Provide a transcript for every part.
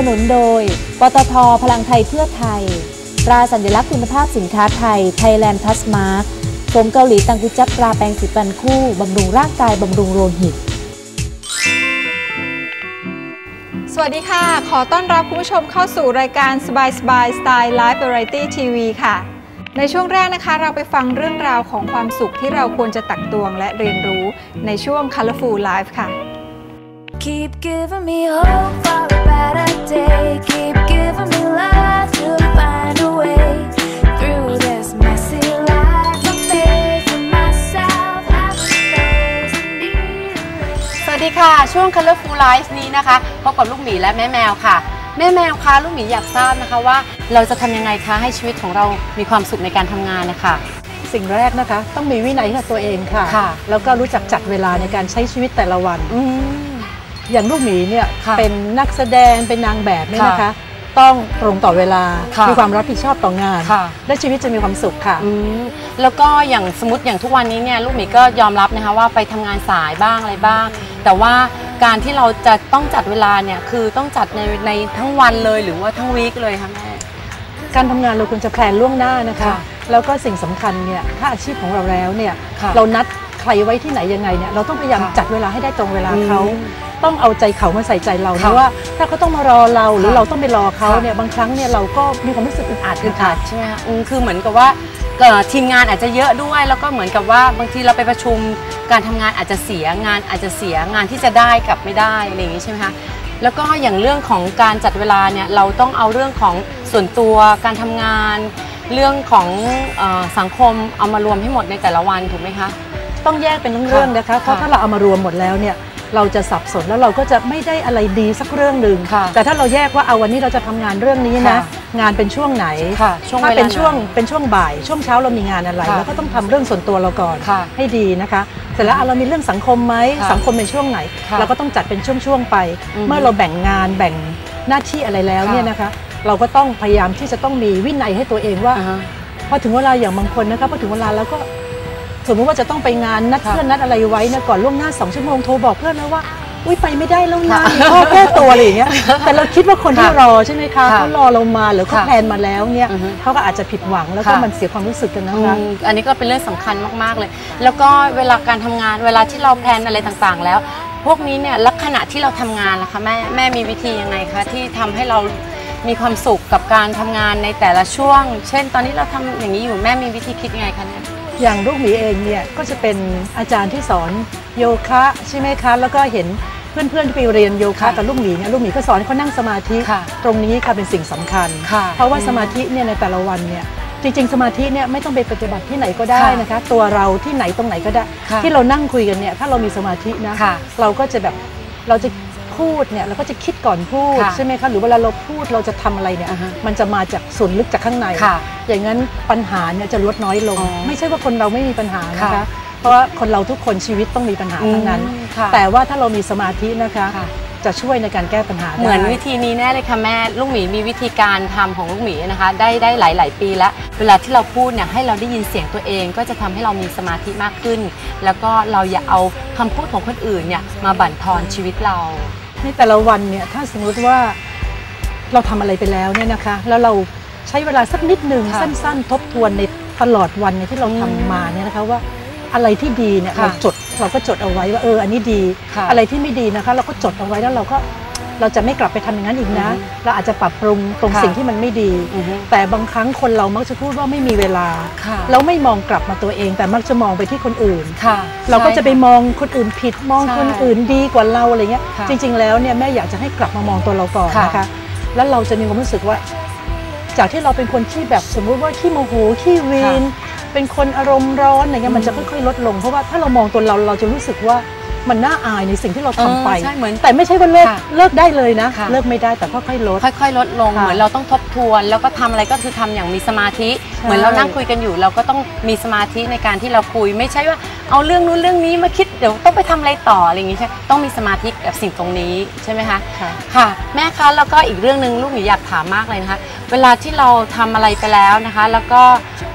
สนับสนุนโดย ปตท พลังไทยเพื่อไทย ตราสัญลักษณ์คุณภาพสินค้าไทยไทยแลนด์พัสมาร์คสมเกาหลีตังกุจับตราแปรงสีฟันคู่ บำรุงร่างกาย บำรุงโลหิต สวัสดีค่ะ ขอต้อนรับคุณผู้ชมเข้าสู่รายการสบายสบายสไตล์ Live Variety TV ค่ะ ในช่วงแรกนะคะเราไปฟังเรื่องราวของความสุขที่เราควรจะตักตวงและเรียนรู้ในช่วง Colorful Life ค่ะ Keep giving me hope for a better day. Keep giving me life to find a way through this messy life. Amazing myself, having days and needing. สวัสดีค่ะ ช่วง Colorful Life นี้นะคะพบกับลูกหมีและแม่แมวค่ะ แม่แมวคะลูกหมีอยากทราบนะคะว่า เราจะทำยังไงคะให้ชีวิตของเรามีความสุขในการทำงานนะคะ สิ่งแรกนะคะ ต้องมีวินัยให้กับตัวเองค่ะ ค่ะ แล้วก็รู้จักจัดเวลาในการใช้ชีวิตแต่ละวัน อืม อย่างลูกหมีเนี่ยค่ะเป็นนักแสดงเป็นนางแบบเนี่ยนะคะค่ะต้องตรงต่อเวลาค่ะมีความรับผิดชอบต่องานค่ะและชีวิตจะมีความสุขค่ะอืมแล้วก็อย่างสมมติอย่างทุกวันนี้เนี่ยลูกหมีก็ยอมรับนะคะว่าไปทำงานสายบ้างอะไรบ้าง แต่ว่าการที่เราจะต้องจัดเวลาเนี่ยคือต้องจัดในในทั้งวันเลยหรือว่าทั้งวีคเลยคะแม่การทำงานเราควรจะแพลนล่วงหน้านะคะค่ะแล้วก็สิ่งสำคัญเนี่ยถ้าอาชีพของเราแล้วเนี่ยค่ะเรานัดใครไว้ที่ไหนยังไงเนี่ยเราต้องพยายามค่ะจัดเวลาให้ได้ตรงเวลาเขาอืม ต้องเอาใจเขามาใส่ใจเราค่ะนะว่า ถ้าเขาต้องมารอเราหรือค่ะเราต้องไปรอเขาค่ะเนี่ยบางครั้งเนี่ยเราก็มีความรู้สึกอึดอัดอึดค่ะอัดใช่ไหมคะอืมคือเหมือนกับว่าเอ่อทีมงานอาจจะเยอะด้วยแล้วก็เหมือนกับว่าบางทีเราไปประชุมการทำงานอาจจะเสียงานอาจจะเสียงานที่จะได้กับไม่ได้อะไรอย่างนี้ใช่ไหมคะแล้วก็อย่างเรื่องของการจัดเวลาเนี่ยเราต้องเอาเรื่องของส่วนตัวการทำงาน เรื่องของเออสังคมเอามารวมให้หมดในแต่ละวันถูกไหมคะต้องแยกเป็นเรื่องๆนะคะเพราะค่ะถ้าเราเอามารวมหมดแล้วเนี่ย เราจะสับสนแล้วเราก็จะไม่ได้อะไรดีสักเรื่องหนึ่งค่ะแต่ถ้าเราแยกว่าเอาวันนี้เราจะทำงานเรื่องนี้นะค่ะงานเป็นช่วงไหนค่ะช่วงถ้าเวลาเป็นช่วงไหนเป็นช่วงบ่าย ช่วงเช้าเรามีงานอะไรค่ะเราก็ต้องทำเรื่องส่วนตัวเราก่อนค่ะให้ดีนะคะเสร็จแล้วเอาเรามีเรื่องสังคมไหมค่ะสังคมในช่วงไหนค่ะเราก็ต้องจัดเป็นช่วงๆไปอือฮึเมื่อเราแบ่งงานแบ่งหน้าที่อะไรแล้วค่ะเนี่ยนะคะ เราก็ต้องพยายามที่จะต้องมีวินัยให้ตัวเองว่าอ่าฮะพอถึงเวลาอย่างบางคนนะคะพอถึงเวลาแล้วก็ สมมติว่าจะต้องไปงานนัดค่ะเพื่อนนัดอะไรไว้นะก่อนล่วงหน้าสองชั่วโมงโทรบอกเพื่อนแล้วว่าอุ้ยไปไม่ได้แล้วนะค่ะมีข้อแก้ตัวอะไรอย่างเงี้ยแต่เราคิดว่าคนที่ค่ะรอใช่ไหมคะค่ะเขารอเรามาหรือเขาค่ะแพลนมาแล้วเนี่ยอือฮึเขาก็อาจจะผิดหวังแล้วก็ค่ะมันเสียความรู้สึกกันนะอืคะมอันนี้ก็เป็นเรื่องสำคัญมากๆเลย แล้วก็เวลาการทำงานเวลาที่เราแพลนอะไรต่างๆ แล้ว พวกนี้เนี่ยลักษณะที่เราทำงานล่ะคะแม่แม่มีวิธียังไงคะที่ทำให้เรามีความสุขกับการทำงานในแต่ละช่วง เช่น ตอนนี้เราทำอย่างนี้อยู่แม่มีวิธีคิดยังไงคะเนี่ย อย่างลูกหมีเองเนี่ยก็จะเป็นอาจารย์ที่สอนโยคะใช่ไหมคะ แล้วก็เห็นเพื่อนๆที่ไปเรียนโยคะค่ะกับลูกหมีเนี่ยลูกหมีก็สอนให้เขานั่งสมาธิค่ะตรงนี้ค่ะเป็นสิ่งสำคัญค่ะเพราะว่าอืมสมาธิเนี่ยในแต่ละวันเนี่ยจริงๆ สมาธิเนี่ยไม่ต้องไปปฏิบัติที่ไหนก็ได้ค่ะนะคะ ตัวเราที่ไหนตรงไหนก็ได้ค่ะที่เรานั่งคุยกันเนี่ยถ้าเรามีสมาธินะค่ะเราก็จะแบบเราจะ พูดเนี่ยเราก็จะคิดก่อนพูดค่ะใช่ไหมคะหรือเวลาเราพูดเราจะทำอะไรเนี่ยอ่าฮะมันจะมาจากส่วนลึกจากข้างในค่ะอย่างนั้นปัญหาเนี่ยจะลดน้อยลงอ๋อไม่ใช่ว่าคนเราไม่มีปัญหานะคะค่ะเพราะว่าคนเราทุกคนชีวิตต้องมีปัญหาทั้งนั้นอืมค่ะแต่ว่าถ้าเรามีสมาธินะคะค่ะจะช่วยในการแก้ปัญหาได้เหมือนวิธีนี้แน่เลยค่ะแม่ลูกหมีมีวิธีการทำของลูกหมีนะคะ ได้ได้หลาย ๆ ปีแล้ว เวลาที่เราพูดเนี่ยให้เราได้ยินเสียงตัวเอง ก็จะทำให้เรามีสมาธิมากขึ้น แล้วก็เราอย่าเอาคำพูดของคนอื่นเนี่ยมาบั่นทอนชีวิตเรา ในแต่ละวันเนี่ยถ้าสมมติว่าเราทำอะไรไปแล้วเนี่ยนะคะ แล้วเราใช้เวลาสักนิดหนึ่งค่ะสั้น ๆ ทบทวนในตลอดวันเนี่ยที่เราทำมาเนี่ยนะคะว่าอะไรที่ดีเนี่ยค่ะเราจดเราก็จดเอาไว้ว่าเอออันนี้ดีค่ะอะไรที่ไม่ดีนะคะ เราก็จดเอาไว้แล้วเราก็ เราจะไม่กลับไปทำอย่างนั้นอีกนะอือฮึเราอาจจะปรับปรุงตรงค่ะสิ่งที่มันไม่ดีอือฮึแต่บางครั้งคนเรามักจะพูดว่าไม่มีเวลาค่ะแล้วไม่มองกลับมาตัวเอง แต่มักจะมองไปที่คนอื่นค่ะเราก็จะไปใช่มองคนอื่นผิดมองใช่คนอื่นดีกว่าเราอะไรเงี้ยค่ะจริง ๆ แล้วเนี่ยแม่อยากจะให้กลับมามองตัวเราก่อนค่ะนะคะแล้วเราจะมีความรู้สึกว่า จากที่เราเป็นคนที่แบบสมมุติว่าขี้โมโหขี้วีนเป็นคนอารมณ์ร้อนอะไรเงี้ยมันจะค่อยๆลดลง เพราะว่าถ้าเรามองตัวเราเราจะรู้สึกว่า มันน่าอายในสิ่งที่เราทำไป เออใช่เหมือนแต่ไม่ใช่ว่าเลิกค่ะเลิกได้เลยนะ ค่ะ เลิกไม่ได้แต่ค่อยๆลด ค่อยๆ ลดลงค่ะเหมือนเราต้องทบทวน แล้วก็ทำอะไรก็คือทำอย่างมีสมาธิใช่เหมือนเรานั่งคุยกันอยู่ เราก็ต้องมีสมาธิในการที่เราคุย ไม่ใช่ว่าเอาเรื่องนู้นเรื่องนี้มาคิดเดี๋ยวต้องไปทำอะไรต่ออะไรอย่างงี้ใช่ต้องมีสมาธิกับสิ่งตรงนี้ใช่ไหมคะค่ะ ค่ะ แม่คะแล้วก็อีกเรื่องหนึ่งลูกหนูอยากถามมากเลยนะคะ เวลาที่เราทำอะไรไปแล้วนะคะ แล้วก็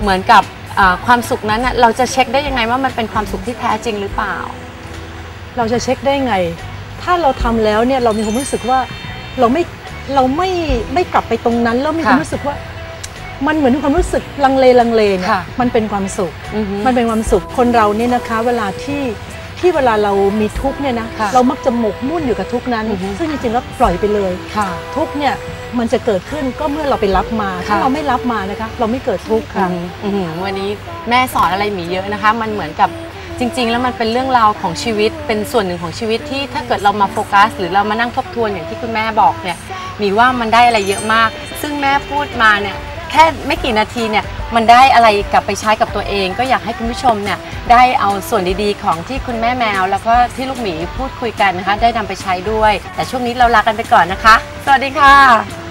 เหมือนกับอ่าความสุขนั้นน่ะเราจะเช็คได้ยังไงว่ามันเป็นความสุขที่แท้จริงหรือเปล่า เราจะเช็คได้ไง ถ้าเราทำแล้วเนี่ยเรามีความรู้สึกว่าเราไม่เราไม่ไม่กลับไปตรงนั้นแล้วมีความค่ะรู้สึกว่า มันเหมือนความรู้สึกลังเลลังเลเนี่ยค่ะมันเป็นความสุขอือฮึมันเป็นความสุขคนเราเนี่ยนะคะ เวลาที่ที่เวลาเรามีทุกข์เนี่ยนะค่ะเรามักจะหมกมุ่นอยู่กับทุกข์นั้นอือฮึซึ่งจริงๆแล้วปล่อยไปเลยค่ะทุกข์เนี่ยมันจะเกิดขึ้นก็เมื่อเราไปรับมา ถ้าค่ะเราไม่รับมานะคะ เราไม่เกิดทุกข์ค่ะอืมอืมวันนี้แม่สอนอะไรหมีเยอะนะคะ มันเหมือนกับ จริง ๆ แล้วมันเป็นเรื่องราวของชีวิตเป็นส่วนหนึ่งของชีวิตที่ถ้าเกิดเรามาโฟกัส หรือเรามานั่งทบทวนอย่างที่คุณแม่บอกเนี่ยหมีว่ามันได้อะไรเยอะมาก ซึ่งแม่พูดมาเนี่ยแค่ไม่กี่นาทีเนี่ยมันได้อะไรกลับไปใช้กับตัวเอง ก็อยากให้คุณผู้ชมเนี่ยได้เอาส่วนดีๆ ของที่คุณแม่แมว แล้วก็ที่ลูกหมีพูดคุยกันนะคะ ได้นำไปใช้ด้วย แต่ช่วงนี้เราลากันไปก่อนนะคะ สวัสดีค่ะ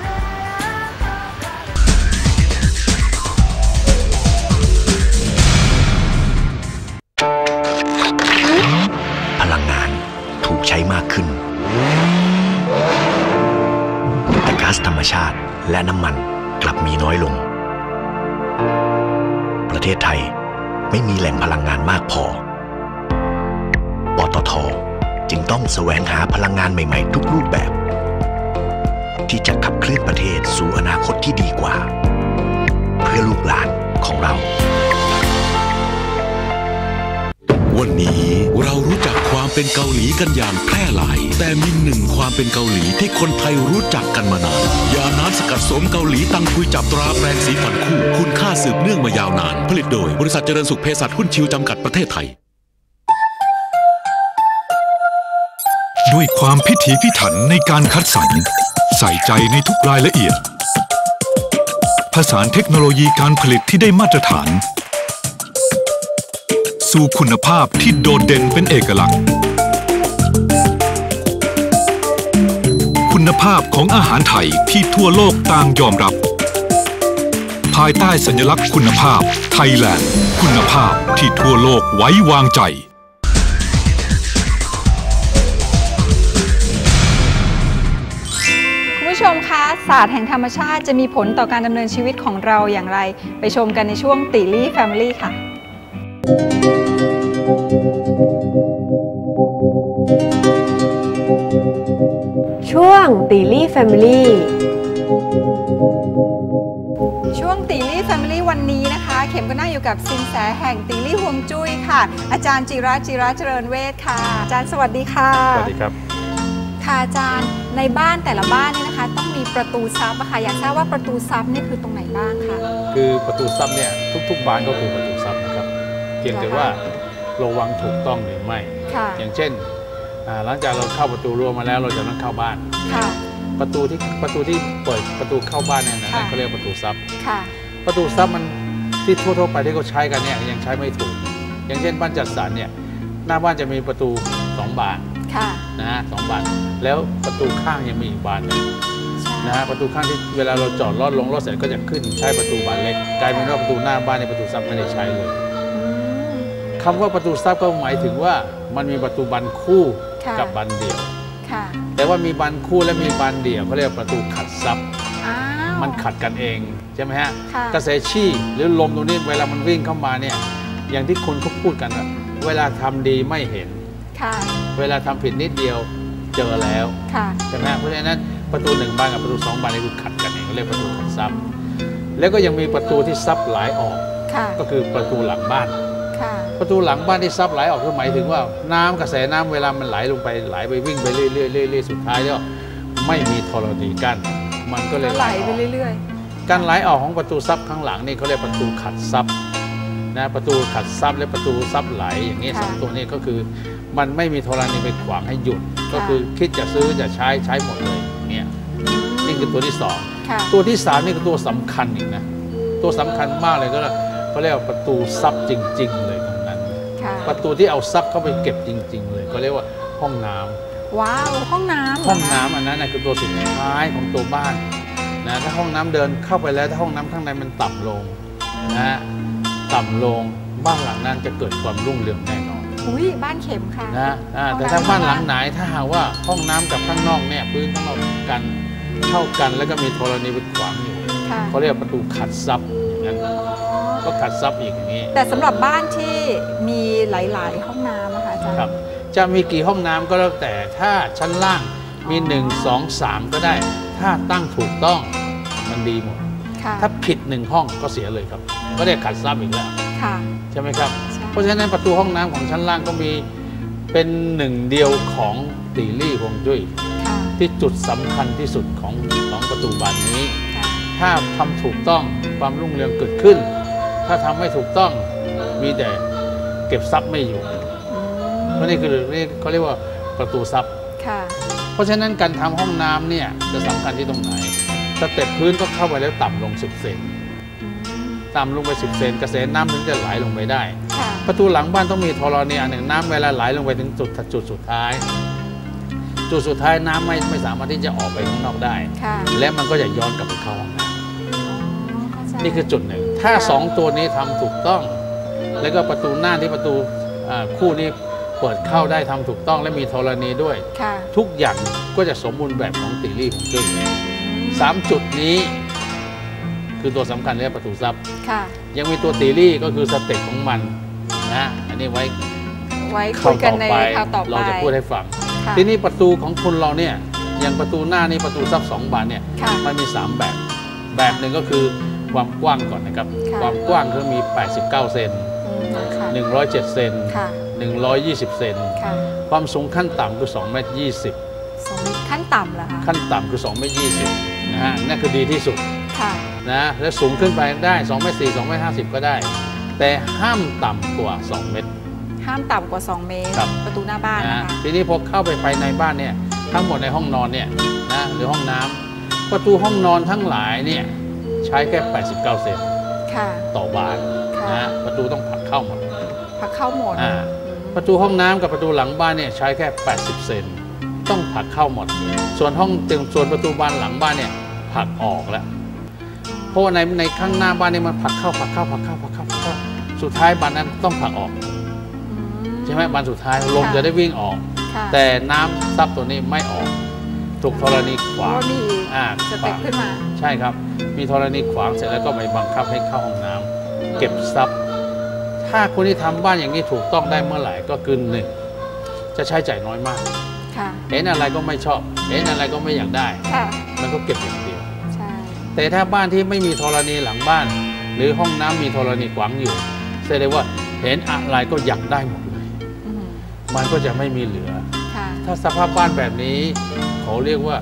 ช้มากขึ้น แต่ก๊าซธรรมชาติและน้ำมันกลับมีน้อยลง ประเทศไทยไม่มีแหล่งพลังงานมากพอ ปตทจึงต้องแสวงหาพลังงานใหม่ๆ ทุกรูปแบบ ที่จะขับเคลื่อนประเทศสู่อนาคตที่ดีกว่า เพื่อลูกหลานของเรา วันนี้เรารู้จัก เป็นเกาหลีกันอย่างแพร่หลาย แต่มีหนึ่งความเป็นเกาหลีที่คนไทยรู้จักกันมานาน ยาน้ำสกัดสมเกาหลีตังคุยจับตราแปรงสีฟันคู่ คุณค่าสืบเนื่องมายาวนาน ผลิตโดยบริษัทเจริญสุขเภสัชหุ้นชิวจำกัดประเทศไทย ด้วยความพิถีพิถันในการคัดสรรใส่ใจในทุกรายละเอียดผสานเทคโนโลยีการผลิตที่ได้มาตรฐาน สู่คุณภาพที่โดดเด่นเป็นเอกลักษณ์ คุณภาพของอาหารไทยที่ทั่วโลกต่างยอมรับ ภายใต้สัญลักษณ์คุณภาพไทยแลนด์คุณภาพที่ทั่วโลกไว้วางใจคุณผู้ชมคะศาสตร์แห่งธรรมชาติจะมีผลต่อการดำเนินชีวิตของเราอย่างไร ไปชมกันในช่วงติลี่แฟมิลี่ค่ะ ช่วงตีลี่แฟมิลี่ช่วงตีลี่แฟมิลี่วันนี้นะคะ เข็มก็นั่งอยู่กับสินแสแห่งตีลี่ฮวงจุ้ยค่ะ อาจารย์จิระจิระเจริญเวทค่ะ อาจารย์สวัสดีค่ะ สวัสดีครับ ค่ะอาจารย์ในบ้านแต่ละบ้านเนี่ยนะคะ ต้องมีประตูซับอะค่ะอยากทราบว่าประตูซับเนี่ยคือตรงไหนบ้างคะคือประตูซับเนี่ยทุกๆบานก็คือประตูซับนะครับ เพียงแต่ว่าระวังถูกต้องหรือไม่ค่ะอย่างเช่นอ่า หลังจากเราเข้าประตูรั้วมาแล้วเราจะต้องเข้าบ้านค่ะประตูที่ประตูที่เปิดประตูเข้าบ้านเนี่ยนะค่ะนั่นเขาเรียกประตูซับค่ะประตูซับมันที่ทั่วๆไปที่เขาใช้กันเนี่ยยังใช้ไม่ถูก อย่างเช่นบ้านจัดสรรเนี่ยหน้าบ้านจะมีประตูสองบานค่ะนะฮะสองบานแล้วประตูข้างยังมีอีกบานหนึงใช่นะฮะประตูข้างที่เวลาเราจอดรถลงรถเสร็จก็จะขึ้นใช้ประตูบานเล็กกลายเป็นว่าประตูหน้าบ้านในประตูซับไม่ได้ใช้เลยอืมคำว่าประตูซับก็หมายถึงว่ามันมีประตูบานคู่ ค่ะกับบานเดี่ยว ค่ะ แต่ว่ามีบานคู่และมีบานเดี่ยวเขาเรียกว่าประตูขัดซับอ้าว มันขัดกันเองใช่ไหมฮะค่ะ กระแสชี่หรือลมตรงนี้เวลามันวิ่งเข้ามาเนี่ยอย่างที่คนเขาพูดกันว่าเวลาทำดีไม่เห็น ค่ะ เวลาทำผิดนิดเดียวเจอแล้ว ค่ะ ใช่ไหมเพราะฉะนั้นประตูหนึ่งบานกับประตูสองบานนี่คือขัดกันเองเขาเรียกประตูขัดซับแล้วก็ยังมีประตูที่ซับไหลออก ค่ะ ก็คือประตูหลังบ้านค่ะ ประตูหลังบ้านที่ซับไหลออกคือหมายถึงว่า น้ำกระแสน้ำเวลามันไหลลงไปไหลไปวิ่งไปเรื่อยๆเรื่อยๆสุดท้ายแล้วไม่มีธรณีกั้นมันก็เลยไหลไปเรื่อยๆการไหลออกของประตูซับข้างหลังนี่เขาเรียกประตูขัดซับนะประตูขัดซับและประตูซับไหลอย่างนี้สองตัวนี้ก็คือ มันไม่มีธรณีไปขวางให้หยุด ก็คือคิดจะซื้อจะใช้ใช้หมดเลยเนี่ยนี่คือตัวที่สองตัวที่สามนี่คือตัวสำคัญอีกนะตัวสำคัญมากเลยก็คือ เขาเรียกว่าประตูซับจริง ๆ เลยตรงนั้นค่ะประตูที่เอาซับเข้าไปเก็บจริง ๆ เลยก็เรียกว่าห้องน้ำว้าวห้องน้ำเรห้องคะน้ำอันนั้นนะคือตัวสุดท้ายของตัวบ้านนะถ้าห้องน้ำเดินเข้าไปแล้วถ้าห้องน้ำข้างในมันต่ำลงนะฮะต่ำลงบ้านหลังนั้นจะเกิดความรุ่งเรืองแน่นอนอุ้ยบ้านเข็มค่ะนะอ่าห้องน้ำแต่ถ้าบ้านหลังไหนถ้าหากว่าห้องน้ำกับข้างนอกเนี่ยพื้นข้างนอกกันเท่ากันแล้วก็มีธรณีไปขวางอยู่ค่ะเขาเรียกว่าประตูขัดซับอย่างนั้น ก็ขัดซับอีกอย่างนี้ แต่สำหรับบ้านที่มีหลาย ๆ ห้องน้ำอะค่ะอาจารย์ครับจะมีกี่ห้องน้ำก็แล้วแต่ถ้าชั้นล่างมี 1 2 3 ก็ได้ ถ้าตั้งถูกต้องมันดีหมดค่ะถ้าผิดหนึ่งห้องก็เสียเลยครับ ก็ได้ขัดซับอีกแล้วค่ะใช่ไหมครับใช่เพราะฉะนั้นประตูห้องน้ำของชั้นล่างก็มีเป็นหนึ่งเดียวของตีลี่ฮวงจุ้ยค่ะที่จุดสำคัญที่สุดของของประตูบานนี้ค่ะถ้าทำถูกต้องความรุ่งเรืองเกิดขึ้น ถ้าทำไม่ถูกต้องมีแต่เก็บทรัพย์ไม่อยู่อืมเพราะนี่คือนี่เขาเรียกว่าประตูทรัพย์ค่ะเพราะฉะนั้นการทำห้องน้ำเนี่ยจะสำคัญที่ตรงไหนสเต็ปพื้นก็เข้าไปแล้วต่ำลง10เซนอืมต่ำลงไป10เซนกระแสน้ำถึงจะไหลลงไปได้ค่ะประตูหลังบ้านต้องมีธรณีอันหนึ่งน้ำเวลาไหลลงไปถึงจุดจุดสุดท้าย จุดสุดท้ายน้ำไม่ไม่สามารถที่จะออกไปข้างนอกได้ค่ะและมันก็จะย้อนกลับไปเข้าห้องน้อ๋อเข้าใจำนี่คือจุดหนึ่ง ถ้าค่ะสองตัวนี้ทำถูกต้อง แล้วก็ประตูหน้าที่ประตูอ่าคู่นี้เปิดเข้าได้ทำถูกต้องและมีธรณีด้วยค่ะทุกอย่างก็จะสมบูรณ์แบบของตีรี่ของจุ้ยสามจุดนี้คือตัวสำคัญเรียกประตูทรัพย์ค่ะยังมีตัวตีรี่ก็คือสเต็ปของมันนะอันนี้ไว้ไว้คุเข้ายกันต่อในไปคราวต่อไปเราจะพูดให้ฟังค่ะทีนี้ประตูของคุณเราเนี่ยอย่างประตูหน้านี่ประตูทรัพย์สองบานเนี่ยค่ะมันมี 3 แบบ แบบหนึ่งก็คือ ความกว้างก่อนนะครับ ค่ะ ความกว้างคือมี 89 เซนอืมค่ะ107 เซนค่ะ120 เซนค่ะความสูงขั้นต่ำคือ2เมตรสองขั้นต่ำเหรอคะ20ขั้นต่ำคือ2เมตร20นะฮะนั่นคือดีที่สุดค่ะนะและสูงขึ้นไปได้2เมตร4 2เมตร50 ก็ได้ แต่ห้ามต่ำกว่า 2 เมตร ห้ามต่ำกว่า 2 เมตร ครับ ประตูหน้าบ้านนะนะคะทีนี้พอเข้าไปภายในบ้านเนี่ยทั้งหมดในห้องนอนเนี่ยนะหรือห้องน้ำประตูห้องนอนทั้งหลายเนี่ย ใช้แค่ 89 เซนค่ะ ต่อบานค่ะนะประตูต้องผลักเข้าหมดพักเข้าหมดอ่าอืมประตูห้องน้ำกับประตูหลังบ้านเนี่ยใช้แค่ 80 เซนต้องผลักเข้าหมด ส่วนห้องตึงส่วนประตูบานหลังบ้านเนี่ยผลักออกแล้วเพราะว่าในในข้างหน้าบ้านเนี่ยมันผลักเข้าผลักเข้าผลักเข้าผลักเข้าผลักเข้าสุดท้ายบานนั้นต้องผลักออกอืมใช่ไหมบานสุดท้ายลมค่ะจะได้วิ่งออกค่ะแต่น้ำซับตัวนี้ไม่ออก ถูกธรณีขเพวาราะงว่ามีอ่าสขเต็ปวางขึ้นมา ใช่ครับ มีธรณีขวางเสร็จแล้วก็ไปบังคับให้เข้าห้องน้ำเก็บทรัพย์ ถ้าคนที่ทำบ้านอย่างนี้ถูกต้องได้เมื่อไหร่ก็คือหนึ่งจะใช้จ่ายน้อยมากค่ะเห็นอะไรก็ไม่ชอบ เห็นอะไรก็ไม่อยากได้ค่ะมันก็เก็บอย่างเดียวใช่แต่ถ้าบ้านที่ไม่มีธรณีหลังบ้าน หรือห้องน้ำมีธรณีขวางอยู่แสดงว่าเห็นอะไรก็อยากได้หมดเลยอืมมันก็จะไม่มีเหลือค่ะถ้าสภาพบ้านแบบนี้ เขาเรียกว่า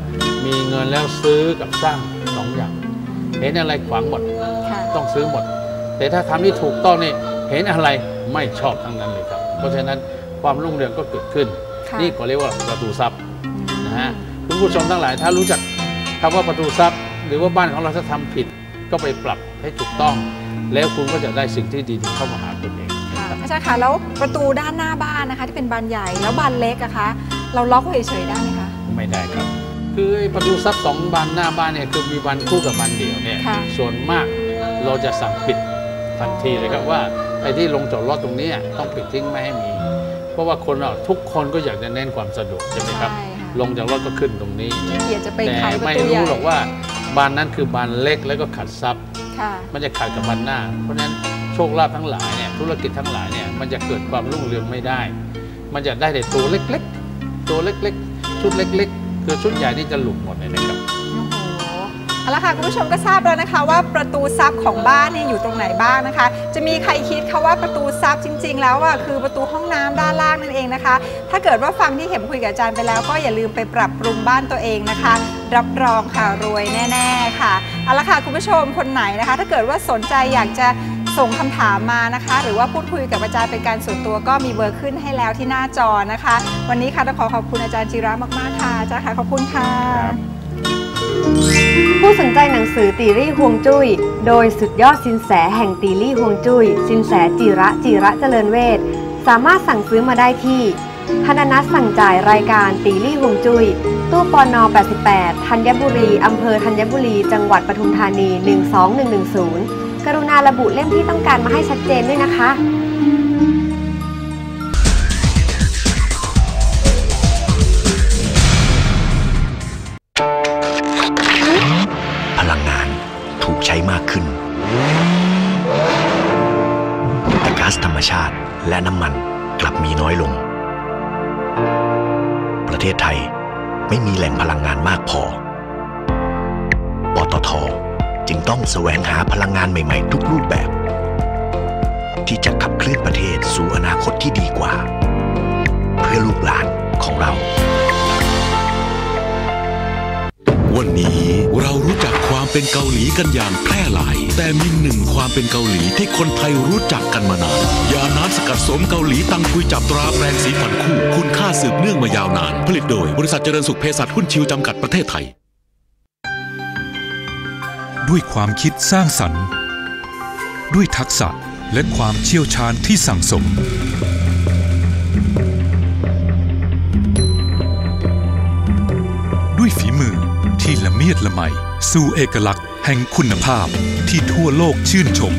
มีเงินแล้วซื้อกับสร้างสองอย่าง เห็นอะไรขวางหมดค่ะต้องซื้อหมด แต่ถ้าทำที่ถูกต้องนี่เห็นอะไรไม่ชอบทั้งนั้นเลยครับ เพราะฉะนั้นความรุ่งเรืองก็เกิดขึ้นค่ะนี่ก็เรียกว่าประตูทรัพย์อืมนะฮะคุณผู้ชมทั้งหลายถ้ารู้จักคำว่าประตูทรัพย์ หรือว่าบ้านของเราถ้าทำผิดก็ไปปรับให้ถูกต้อง แล้วคุณก็จะได้สิ่งที่ดีๆเข้ามาหาคุณเองค่ะนะครับอาจารย์คะแล้วประตูด้านหน้าบ้านนะคะ ที่เป็นบานใหญ่แล้วบานเล็กอะคะ เราล็อกไว้เฉยๆได้ไหมคะ ไม่ได้ครับ คือไอ้ประตูทรัพย์สองบานหน้าบ้านเนี่ยคือมีบานคู่กับบานเดี่ยวเนี่ยค่ะส่วนมากเราจะสั่งปิดทันทีเลยครับว่าไอ้ที่ลงจอดรถตรงเนี้ยต้องปิดทิ้งไม่ให้มี เพราะว่าคนเราทุกคนก็อยากจะเน้นความสะดวกใช่ไหมครับใช่ค่ะลงจากรถก็ขึ้นตรงนี้ขี้เกียจจะไปแต่ไขประไม่ตูใหญ่รู้หรอกว่าบานนั้นคือบานเล็กแล้วก็ขัดซับค่ะมันจะขัดกับบานหน้า เพราะฉะนั้นโชคลาภทั้งหลายเนี่ยธุรกิจทั้งหลายเนี่ยมันจะเกิดความรุ่งเรืองไม่ได้ มันจะได้แต่ตัวเล็กๆ ตัวเล็กๆ ชุดเล็ก ๆ คือชุดใหญ่นี่จะหลุดหมดเลยนะครับโอ้โหเอาละค่ะคุณผู้ชมก็ทราบแล้วนะคะว่าประตูซับของบ้านเนี่ยอยู่ตรงไหนบ้างนะคะ จะมีใครคิดคะว่าประตูซับจริง ๆ แล้วอะคือประตูห้องน้ำด้านล่างนั่นเองนะคะ ถ้าเกิดว่าฟังที่เข็มคุยกับอาจารย์ไปแล้ว ก็อย่าลืมไปปรับปรุงบ้านตัวเองนะคะ รับรองค่ะรวยแน่ ๆ ค่ะเอาละค่ะคุณผู้ชมคนไหนนะคะ ถ้าเกิดว่าสนใจอยากจะ ส่งคำถามมานะคะ หรือว่าพูดคุยกับอาจารย์เป็นการส่วนตัวก็มีเบอร์ขึ้นให้แล้วที่หน้าจอนะคะ วันนี้ค่ะต้องขอขอบคุณอาจารย์จิระมากๆค่ะอาจารย์ค่ะขอบคุณค่ะ ผู้สนใจหนังสือตีรี่ฮวงจุ้ย โดยสุดยอดสินแสแห่งตีรี่ฮวงจุ้ย สินแสจิระจิระเจริญเวทสามารถสั่งซื้อมาได้ที่ธนนัทสั่งจ่ายรายการตีรี่ฮวงจุ้ย ตู้ปอนอ88 ธัญบุรี อำเภอธัญบุรี จังหวัดปทุมธานี 12110 กรุณาระบุเล่มที่ต้องการมาให้ชัดเจนด้วยนะคะ พลังงานถูกใช้มากขึ้น แต่ก๊าซธรรมชาติและน้ำมันกลับมีน้อยลง ประเทศไทยไม่มีแหล่งพลังงานมากพอ ปตท จึงต้องแสวงหาพลังงานใหม่ ๆ ทุกรูปแบบ ที่จะขับเคลื่อนประเทศสู่อนาคตที่ดีกว่า เพื่อลูกหลานของเรา วันนี้เรารู้จักความเป็นเกาหลีกันอย่างแพร่หลาย แต่มีหนึ่งความเป็นเกาหลีที่คนไทยรู้จักกันมานาน ยาน้ำสกัดสมเกาหลีตังกุยจับตราแปรงสีฟันคู่ คุณค่าสืบเนื่องมายาวนาน ผลิตโดยบริษัทเจริญสุขเภสัชหุ้นชิวจำกัดประเทศไทย ด้วยความคิดสร้างสรรค์ ด้วยทักษะและความเชี่ยวชาญที่สั่งสม ด้วยฝีมือที่ละเมียดละไมสู่เอกลักษณ์แห่งคุณภาพที่ทั่วโลกชื่นชม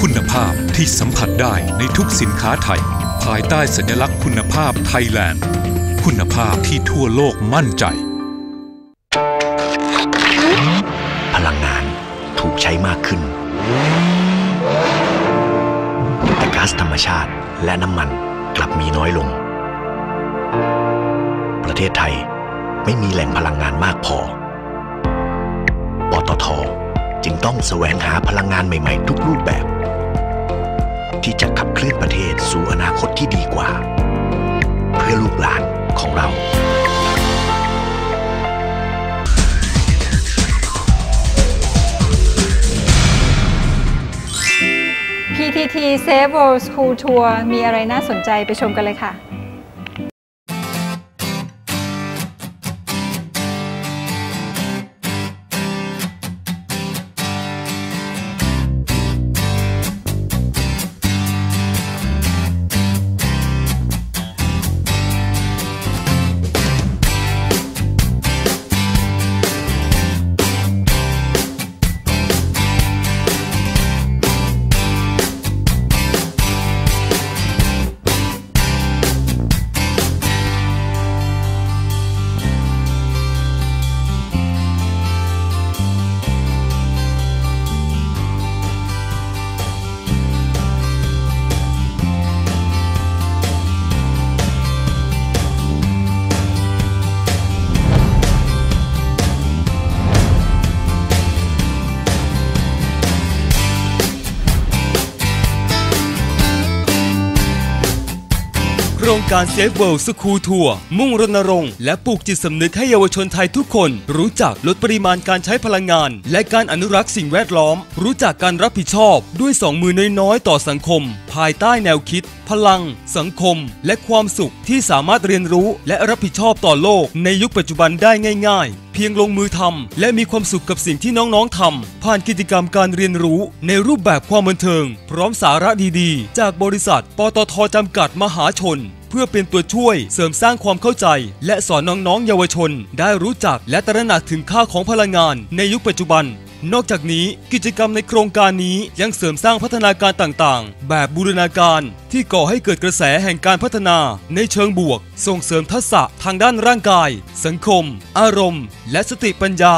คุณภาพที่สัมผัสได้ในทุกสินค้าไทย ภายใต้สัญลักษณ์คุณภาพไทยแลนด์ คุณภาพที่ทั่วโลกมั่นใจ ถูกใช้มากขึ้น แต่ก๊าซธรรมชาติและน้ำมันกลับมีน้อยลง ประเทศไทยไม่มีแหล่งพลังงานมากพอ ปตทจึงต้องแสวงหาพลังงานใหม่ๆ ทุกรูปแบบ ที่จะขับเคลื่อนประเทศสู่อนาคตที่ดีกว่า เพื่อลูกหลานของเรา PTT Save World School Tour มีอะไรน่าสนใจไปชมกันเลยค่ะ การ Safe World School Tour มุ่งรณรงค์และปลูกจิตสำนึกให้เยาวชนไทยทุกคน รู้จักลดปริมาณการใช้พลังงาน และการอนุรักษ์สิ่งแวดล้อม รู้จักการรับผิดชอบด้วยสองมือน้อยๆ ต่อสังคม ภายใต้แนวคิด พลัง สังคม และความสุขที่สามารถเรียนรู้และรับผิดชอบต่อโลก ในยุคปัจจุบันได้ง่ายๆเพียงลงมือทำและมีความสุขกับสิ่งที่น้องๆทำผ่านกิจกรรมการเรียนรู้ในรูปแบบความบันเทิง พร้อมสาระดีๆ จากบริษัท ปตทจำกัดมหาชน เพื่อเป็นตัวช่วยเสริมสร้างความเข้าใจ และสอนน้องๆเยาวชน ได้รู้จักและตระหนักถึงค่าของพลังงานในยุคปัจจุบัน นอกจากนี้กิจกรรมในโครงการนี้ยังเสริมสร้างพัฒนาการต่างๆ แบบบูรณาการที่ก่อให้เกิดกระแสแห่งการพัฒนาในเชิงบวก ส่งเสริมทักษะทางด้านร่างกาย สังคม อารมณ์ และสติปัญญา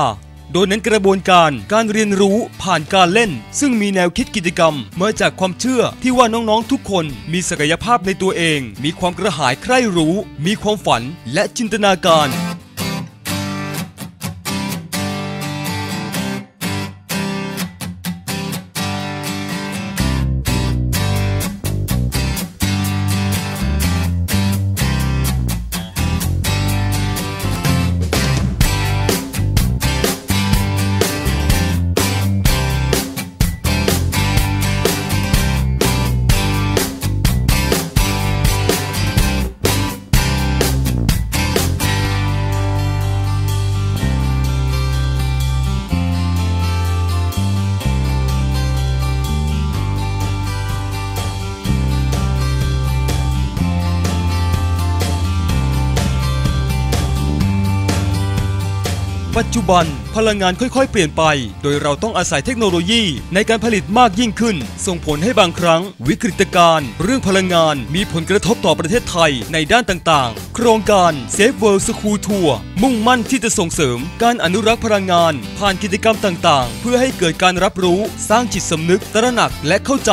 โดยเน้นกระบวนการการเรียนรู้ผ่านการเล่น ซึ่งมีแนวคิดกิจกรรมมาจากความเชื่อที่ว่าน้องๆทุกคนมีศักยภาพในตัวเอง มีความกระหายใคร่รู้ มีความฝันและจินตนาการ บัน พลังงานค่อยๆ เปลี่ยนไป โดยเราต้องอาศัยเทคโนโลยีในการผลิตมากยิ่งขึ้น ส่งผลให้บางครั้ง วิกฤตการณ์เรื่องพลังงานมีผลกระทบต่อประเทศไทยในด้านต่างๆ โครงการ Safe World School Tour มุ่งมั่นที่จะส่งเสริมการอนุรักษ์พลังงาน ผ่านกิจกรรมต่างๆ เพื่อให้เกิดการรับรู้สร้างจิตสำนึกตระหนักและเข้าใจ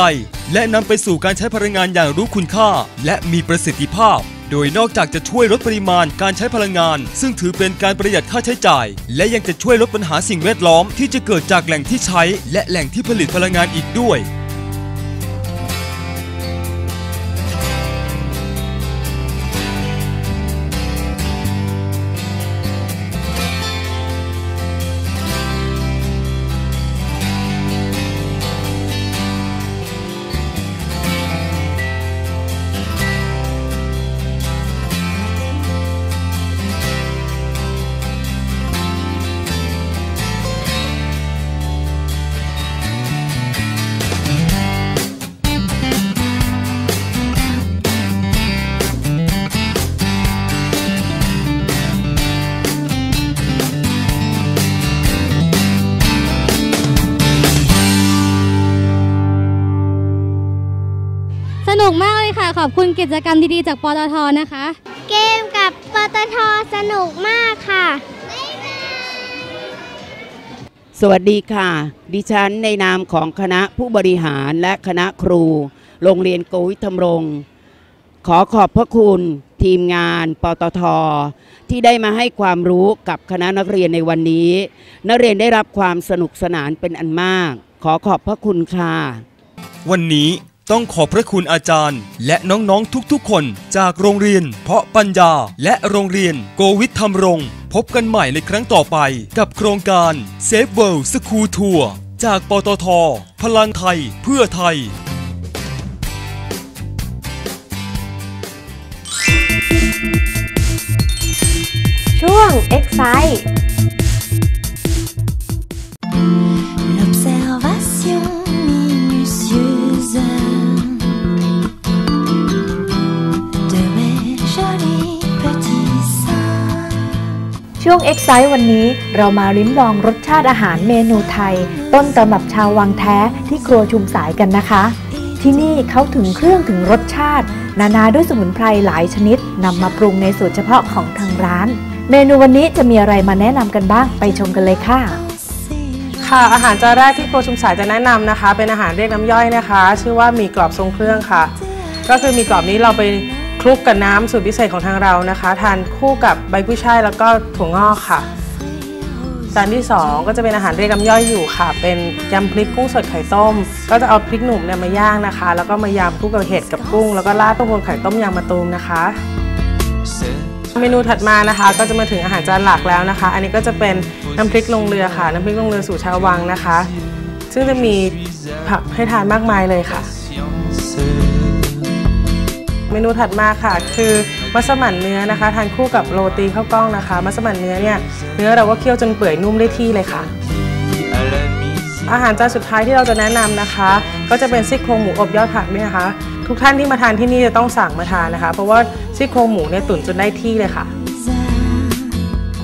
และนำไปสู่การใช้พลังงานอย่างรู้คุณค่า และมีประสิทธิภาพ โดยนอกจากจะช่วยลดปริมาณการใช้พลังงาน ซึ่งถือเป็นการประหยัดค่าใช้จ่าย และยังจะช่วยลดปัญหาสิ่งแวดล้อมที่จะเกิดจากแหล่งที่ใช้ และแหล่งที่ผลิตพลังงานอีกด้วย อบคุณกิจกรรมดีๆ จากปตทนะคะ เกมกับปตทสนุกมากค่ะ สวัสดีค่ะ ดิฉันในนามของคณะผู้บริหารและคณะครู โรงเรียนโกวิทธรรมรงขอขอบพระคุณทีมงานปตท ที่ได้มาให้ความรู้กับคณะนักเรียนในวันนี้ นักเรียนได้รับความสนุกสนานเป็นอันมาก ขอขอบพระคุณค่ะ วันนี้ ต้องขอบพระคุณอาจารย์ และน้องๆทุกๆคน จากโรงเรียน เพาะปัญญา และโรงเรียนโกวิทธรรมรงพบกันใหม่ในครั้งต่อไป กับโครงการ Safe World School Tour จากปตท พลังไทย เพื่อไทยช่วง Excite ช่วง X ไซ e วันนี้เรามาลิ้มลองรสชาติอาหารเมนูไทย ต้นตำรับชาววังแท้ที่ครัวชุมสายกันนะคะ ที่นี่เขาถึงเครื่องถึงรสชาติ นานาด้วยสมุนไพรหลายชนิดนำมาปรุงในสูตรเฉพาะของทางร้าน เมนูวันนี้จะมีอะไรมาแนะนำกันบ้างไปชมกันเลยค่ะ ค่ะอาหารจานแรกที่ครัวชุมสายจะแนะนำนะคะ เป็นอาหารเรียกน้ำย่อยนะคะ ชื่อว่าหมี่กรอบทรงเครื่องค่ะ ก็คือหมี่กรอบนี้เราไป ลุกกับน้ำสูตรพิเศษของทางเรานะคะ ทานคู่กับใบกุ้ยช่ายแล้วก็ถั่วงอกค่ะจานที่ 2 ก็จะเป็นอาหารเรียกน้ำย่อยอยู่ค่ะ เป็นยำพริกกุ้งสดไข่ต้ม ก็จะเอาพริกหนุ่มเนี่ยมาย่างนะคะ แล้วก็มายำคู่กับเห็ดกับกุ้ง แล้วก็ราดต้มโไข่ต้มยำมะตูมนะคะ เมนูถัดมานะคะ ก็จะมาถึงอาหารจานหลักแล้วนะคะ อันนี้ก็จะเป็นน้ำพริกลงเรือค่ะ น้ำพริกลงเรือสู่ชาววังนะคะ ซึ่งจะมีผักให้ทานมากมายเลยค่ะ มนูถัดมาค่ะ คือมัสมั่นเนื้อนะคะ ทานคู่กับโรตีข้าวกล้องนะคะ มัสมั่นเนื้อเนี่ยเนื้อเราก็เคี่ยวจนเปื่อยนุ่มได้ที่เลยค่ะ อาหารจานสุดท้ายที่เราจะแนะนำนะคะ ก็จะเป็นซี่โครงหมูอบยอดผักนี่นะคะ ทุกท่านที่มาทานที่นี่จะต้องสั่งมาทานนะคะ เพราะว่าซี่โครงหมูเนี่ยตุ๋นจนได้ที่เลยค่ะ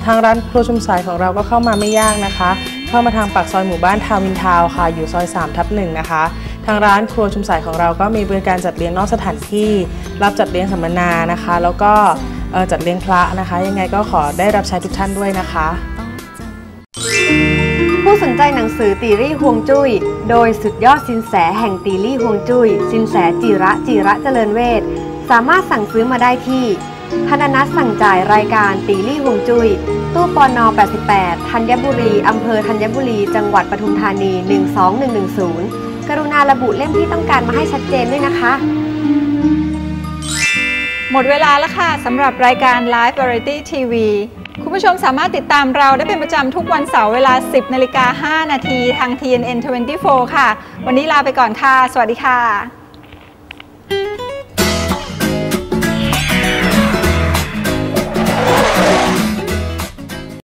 ทางร้านครัวชุมสายของเราก็เข้ามาไม่ยากนะคะ เข้ามาทางปากซอยหมู่บ้านทาวินทาวค่ะ อยู่ซอย3ทับหนึ่งนะคะ ทางร้านครัวชุมสายของเราก็มีบริการจัดเลี้ยงนอกสถานที่ รับจัดเลี้ยงสัมมนานะคะ แล้วก็จัดเลี้ยงพระนะคะ ยังไงก็ขอได้รับใช้ทุกท่านด้วยนะคะ ผู้สนใจหนังสือตีรี่ฮวงจุ้ยโดยสุดยอดสินแสแห่งตีรี่ฮวงจุ้ยสินแสจิระจิระเจริญเวทสามารถสั่งซื้อมาได้ที่ธนนัทสั่งจ่ายรายการตีรี่ฮวงจุ้ยตู้ปอนอ88 ธัญบุรี อำเภอธัญบุรี จังหวัดปทุมธานี 12110 กรุณาระบุเล่มที่ต้องการมาให้ชัดเจนด้วยนะคะ หมดเวลาแล้วค่ะสำหรับรายการ Live Variety TV คุณผู้ชมสามารถติดตามเราได้เป็นประจำทุกวันเสาร์เวลา 10นาฬิกา5นาทีทาง TNN 24 ค่ะ วันนี้ลาไปก่อนค่ะ สวัสดีค่ะ